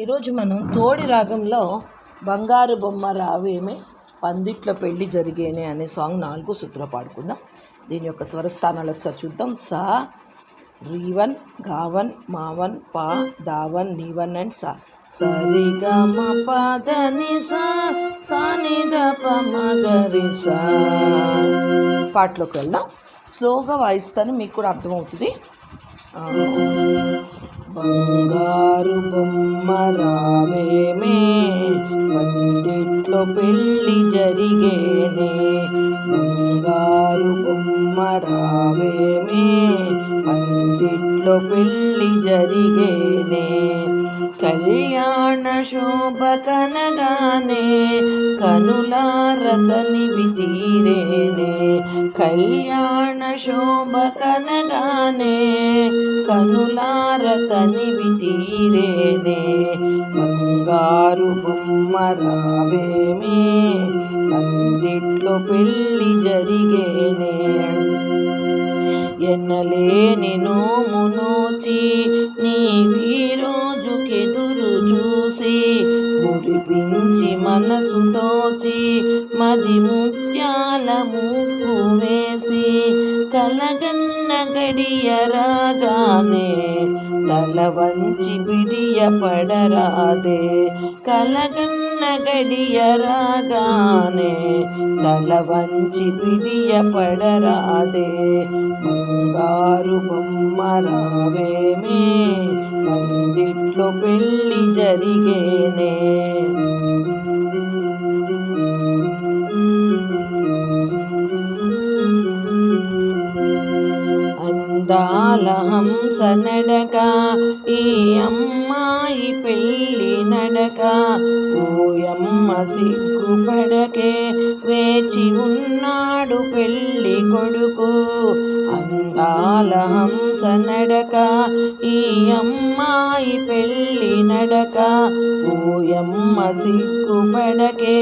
ఈరోజు మనం తోడి రాగంలో బంగారు బొమ్మ రావేమే పందిట్లో పెళ్ళి జరిగేనే అనే సాంగ్ నాలుగు సూత్ర పాడుకుందాం. దీని యొక్క స్వరస్థానాలు ఒకసారి చూద్దాం. సా రీవన్ గావన్ మావన్ పా దావన్ నీవన్ అండ్ సా. సరిగా మా మ పద ని సా. సా ని ప పాటలోకి వెళ్దాం. స్లోగా వాయిస్తాను మీకు కూడా అర్థమవుతుంది. బంగారు బొమ్మ రావేమే పందిట్లో పెళ్ళి జరిగేనే బంగారు బొమ్మ రావేమే పందిట్లో పెళ్ళి జరిగేనే కళ్యాణ శోభకనగానే కనులారతని వితీరేనే. కళ్యాణ శోభకనగానే కనులారతని వితీరేనే. బంగారు బొమ్మరావేమే రావేమే పెళ్ళి జరిగేనే. ఎన్నలేని నోము మది ముత్యాలము ముప్పు వేసి కలగన్న గడియ రాగానే తల వంచి బిడియ పడరాదే కలగన్న గడియ రాగానే తల వంచి బిడియ పడరాదే బంగారు బొమ్మ రావేమే పెళ్ళి జరిగేనే. అందాల నడక ఈ అమ్మాయి పెళ్ళి నడక ఓయమ్మ సిగ్గుపడకే వేచి ఉన్నాడు పెళ్ళి కొడుకు అందాలహంస నడక ఈ అమ్మాయి పెళ్ళి నడక ఓయమ్మ సిగ్గుపడకే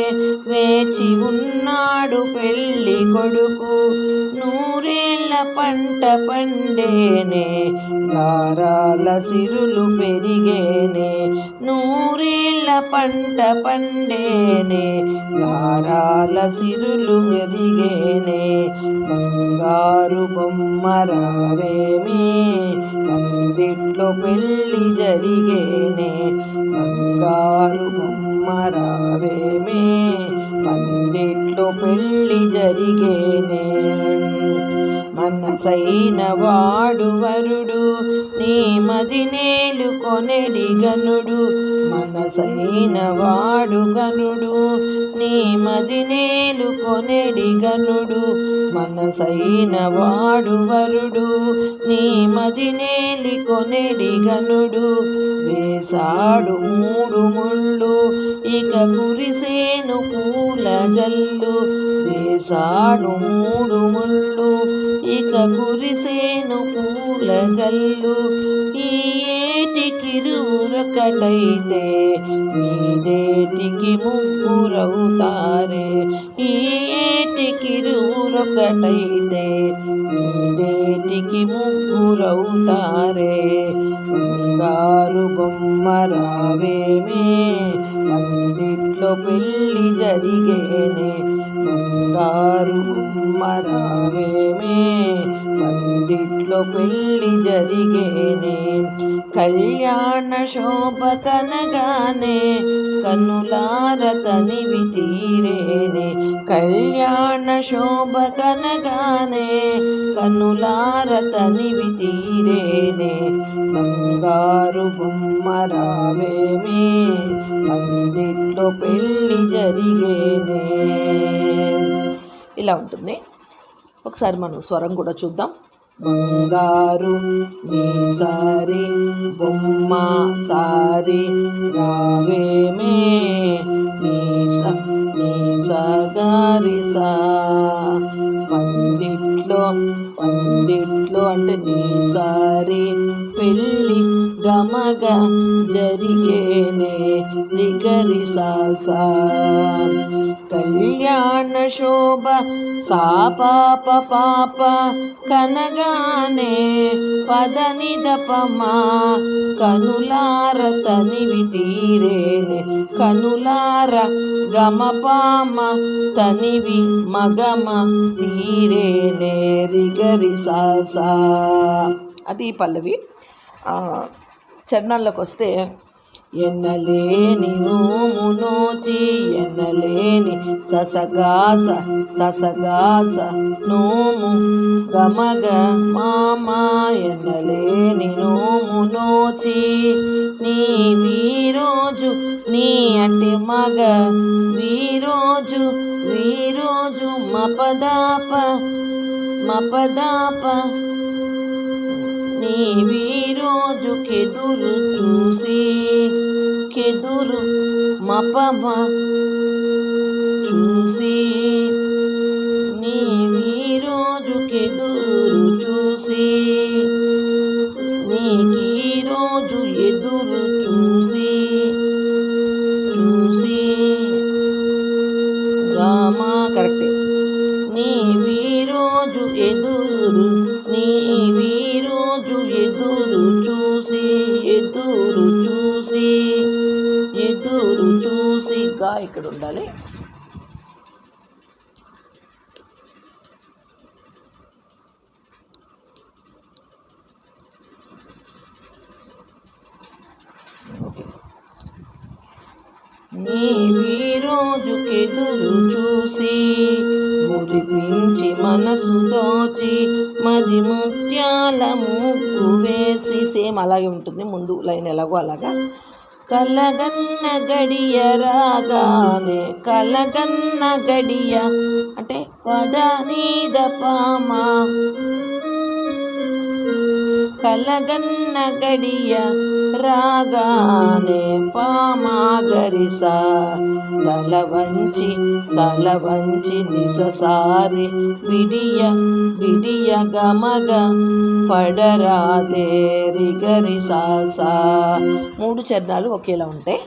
వేచి ఉన్నాడు పెళ్ళి కొడుకు నూరే పంట పండేనే గారాల సిరులు పెరిగేనే నూరేళ్ళ పంట పండేనే గారాల సిరులు పెరిగేనే బంగారు బొమ్మ మందిట్లో పెళ్ళి జరిగేనే బంగారు బొమ్మ మందిట్లో పెళ్ళి జరిగేనే. మనసైన వాడు వరుడు నీ మది నేలు కొనెడి గనుడు మనసైన వాడు గనుడు నీ మది నేలు కొనెడి గనుడు మనసైన వాడు వరుడు నీ మది నేలి కొనెడి గనుడు వేసాడు మూడు ముళ్ళు ఇక కురిసేను పూల జల్లు. వేసాడు మూడు ముళ్ళు ఇక కురిసేను పూల జల్లు ఈ ఏటికిరువురొకటైతే మీదేటికి ముగ్గురవుతారే. ఈ ఏటికిరువురొకటైతే మీదేటికి ముగ్గురవుతారే. బంగారు బొమ్మ రావేమే పందిట్లో పెళ్ళి జరిగేనే. బంగారు బొమ్మ రావేమే పందిట్లో పెళ్ళి జరిగేనే. కళ్యాణ శోభ కనగానే కనులార తనివి తీరేనే. కళ్యాణ శోభ కనగానే కనులారతనివి తీరేనే. బంగారు బొమ్మరావేమే రావేమే పెళ్ళి జరిగేనే. ఇలా ఉంటుంది. ఒకసారి మనం స్వరం కూడా చూద్దాం. బంగారు నీ సారి బొమ్మ సారి రావేమే నీ నీ సగారి సా పందిట్లో పందిట్లో అంటే నీ సారి పెళ్ళి గమగ రిగరి కళ్యాణ శోభ సా పాప పాప కనగానే పద దపమా. కనులార తనివి తీరేనే కనులార గమపామ తనివి మగమ తీరేనే రిగరి సాసా అది పల్లవి. చరణాల్లోకి వస్తే ఎన్నలేని నోము నోచి ఎన్నలేని ససగాస ససగాస నోము. గమగ మామ ఎన్నలేని నోము నోచి నీ వీరోజు నీ అంటే మగ వీరోజు వీరోజు మపదాప మపదాప. నీ రోజు కెదురు చూసి చేతులు మపమ చూసి నీవి రోజు కెదురు చూసి నీకి రోజు ఎదురు చూసి చూసి రామా కరెక్టే. నీవి రోజు ఎదురు నీవి ఇక్కడ ఉండాలి ఓకే నీవి చూసి మురిపించి మనసు దోచి మది ముత్యాల ముగ్గు వేసి సేమ్ అలాగే ఉంటుంది ముందు లైన్ ఎలాగో అలాగా. కలగన్న గడియ రాగానే కలగన్న గడియ. అంటే పద నీద పామా. కలగన్న గడియ రాగానే పామాగరిస. తల వంచి తల వంచి నిససారి విడియ విడియ గమగ పడరాదే రిగరి సా. మూడు చరణాలు ఒకేలా ఉంటాయి